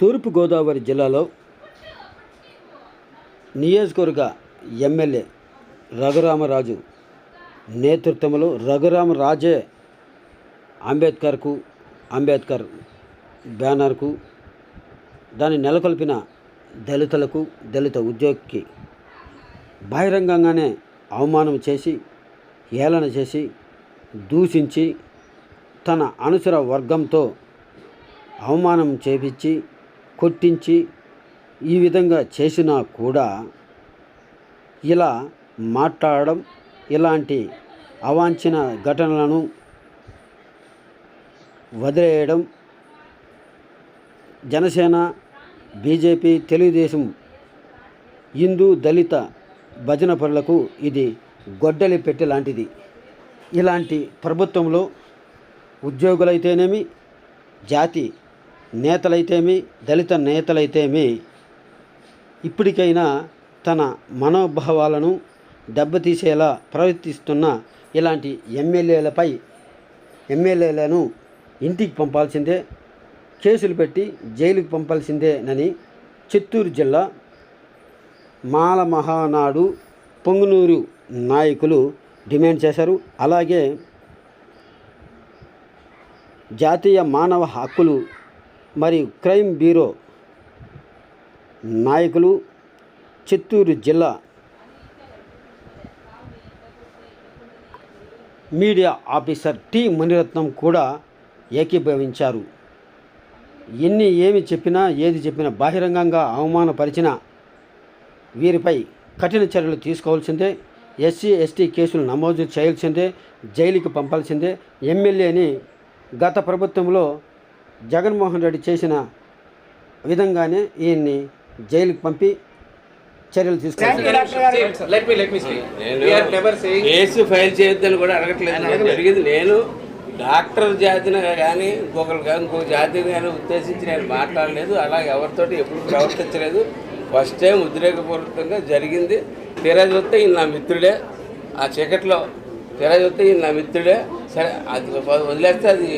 తూర్పుగోదావరి జిల్లాలో నియోజకవర్గ ఎమ్మెల్యే రఘురామరాజు నేతృత్వంలో రఘురామరాజే అంబేద్కర్కు అంబేద్కర్ బ్యానర్కు దాన్ని నెలకొల్పిన దళితులకు దళిత ఉద్యోగికి బహిరంగంగానే అవమానం చేసి ఏలన చేసి దూషించి తన అనుచర వర్గంతో అవమానం చేపించి కొట్టించి ఈ విధంగా చేసినా కూడా ఇలా మాట్లాడడం ఇలాంటి అవాంఛన ఘటనలను వదిలేయడం జనసేన బీజేపీ తెలుగుదేశం హిందూ దళిత భజన పరులకు ఇది గొడ్డలి పెట్టె లాంటిది. ఇలాంటి ప్రభుత్వంలో ఉద్యోగులైతేనేమి జాతి నేతలైతేమి దళిత నేతలైతేమి ఇప్పటికైనా తన మనోభావాలను దెబ్బతీసేలా ప్రవర్తిస్తున్న ఇలాంటి ఎమ్మెల్యేలపై ఎమ్మెల్యేలను ఇంటికి పంపాల్సిందే కేసులు పెట్టి జైలుకి పంపాల్సిందేనని చిత్తూరు జిల్లా మాల మహానాడు పొంగునూరు నాయకులు డిమాండ్ చేశారు. అలాగే జాతీయ మానవ హక్కులు మరియు క్రైమ్ బ్యూరో నాయకులు చిత్తూరు జిల్లా మీడియా ఆఫీసర్ టి మణిరత్నం కూడా ఏకీభవించారు. ఎన్ని ఏమి చెప్పినా ఏది చెప్పినా బహిరంగంగా అవమానపరిచిన వీరిపై కఠిన చర్యలు తీసుకోవాల్సిందే. ఎస్సీ ఎస్టీ కేసులు నమోదు చేయాల్సిందే జైలుకి పంపాల్సిందే. ఎమ్మెల్యేని గత ప్రభుత్వంలో జగన్మోహన్ రెడ్డి చేసిన విధంగానే ఈయన్ని జైలుకి పంపి చర్యలు తీసుకోవాలి. కేసు ఫైల్ చేయొద్దని కూడా అడగట్లేదు. జరిగింది. నేను డాక్టర్ జాతిని కానీ ఇంకొకరు కానీ ఇంకొక జాతిని కానీ ఉద్దేశించి నేను మాట్లాడలేదు. అలా ఎవరితోటి ఎప్పుడు ప్రవర్తించలేదు. ఫస్ట్ టైం ఉద్రేకపూర్వకంగా జరిగింది. తీరా చూస్తే ఈయన నా మిత్రుడే. ఆ చీకట్లో తీరా చూస్తే ఈయన నా మిత్రుడే. సరే అది వదిలేస్తే అది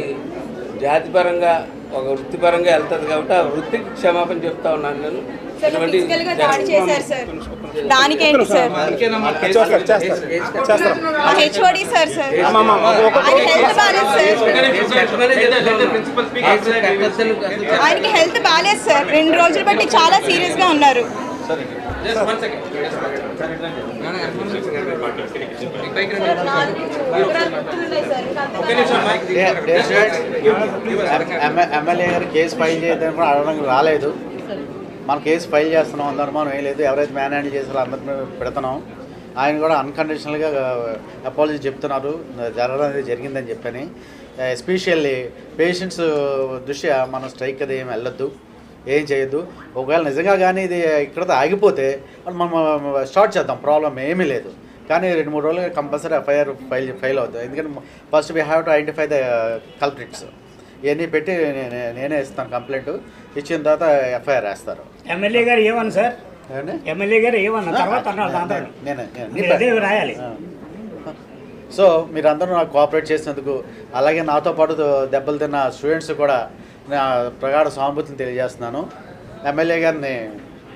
జాతిపరంగా ఒక వృత్తిపరంగా వెళ్తుంది కాబట్టి ఆ వృత్తికి క్షమాపణ చెప్తా ఉన్నాను నేను. సార్ ఫిజికల్గా దాడి చేశారు సార్. దానికేంటి సార్? మా హెచ్ఓడి సార్ సార్. ఆయన హెల్త్ బాగాలేదు సార్. ఆయనకి హెల్త్ బాగాలేదు సార్. రెండు రోజులు బట్టి చాలా సీరియస్గా ఉన్నారు. ఎమ్మెల్యే గారు కేసు ఫైల్ చేయదని కూడా అడగడానికి రాలేదు. మనం కేసు ఫైల్ చేస్తున్నాం అందరం మనం ఏం లేదు. ఎవరైతే మ్యాన్ హ్యాండిల్ చేసారో అందరిని పెడుతున్నాం. ఆయన కూడా అన్కండిషనల్గా అపాలజీ చెప్తున్నారు. జరగడం అనేది జరిగిందని చెప్పని. ఎస్పెషల్లీ పేషెంట్స్ దృష్ట్యా మనం స్ట్రైక్ అది ఏం వెళ్ళొద్దు. ఏం చేయొద్దు. ఒకవేళ నిజంగా కానీ ఇది ఇక్కడతో ఆగిపోతే మనం స్టార్ట్ చేద్దాం. ప్రాబ్లం ఏమీ లేదు. కానీ రెండు మూడు రోజులు కంపల్సరీ ఎఫ్ఐఆర్ ఫైల్ ఫైల్ అవుతుంది. ఎందుకంటే first we have to identify the culprits. ఇవన్నీ పెట్టి నేనే- ఇస్తాను కంప్లైంట్. ఇచ్చిన తర్వాత ఎఫ్ఐఆర్ వేస్తారు. ఎమ్మెల్యే గారు ఏమన్నా సార్? ఎమ్మెల్యే గారు ఏమన్నా తర్వాత రాయాలి. సో మీరందరూ నాకు కోఆపరేట్ చేసినందుకు అలాగే నాతో పాటు దెబ్బలు తిన్న స్టూడెంట్స్ కూడా నా ప్రగాఢ సానుభూతిని తెలియజేస్తున్నాను ఎమ్మెల్యే గారిని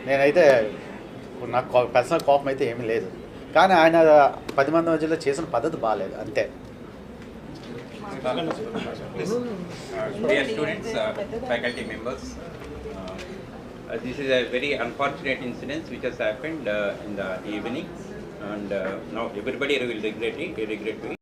నేనైతే నాకు పర్సనల్ కోపం అయితే ఏమీ లేదు కానీ ఆయన పది మంది మధ్యలో చేసిన పద్ధతి బాగాలేదు అంతే uh, this is a very unfortunate incident which has happened uh, in the evening, and uh, now everybody will regret it. Regret it.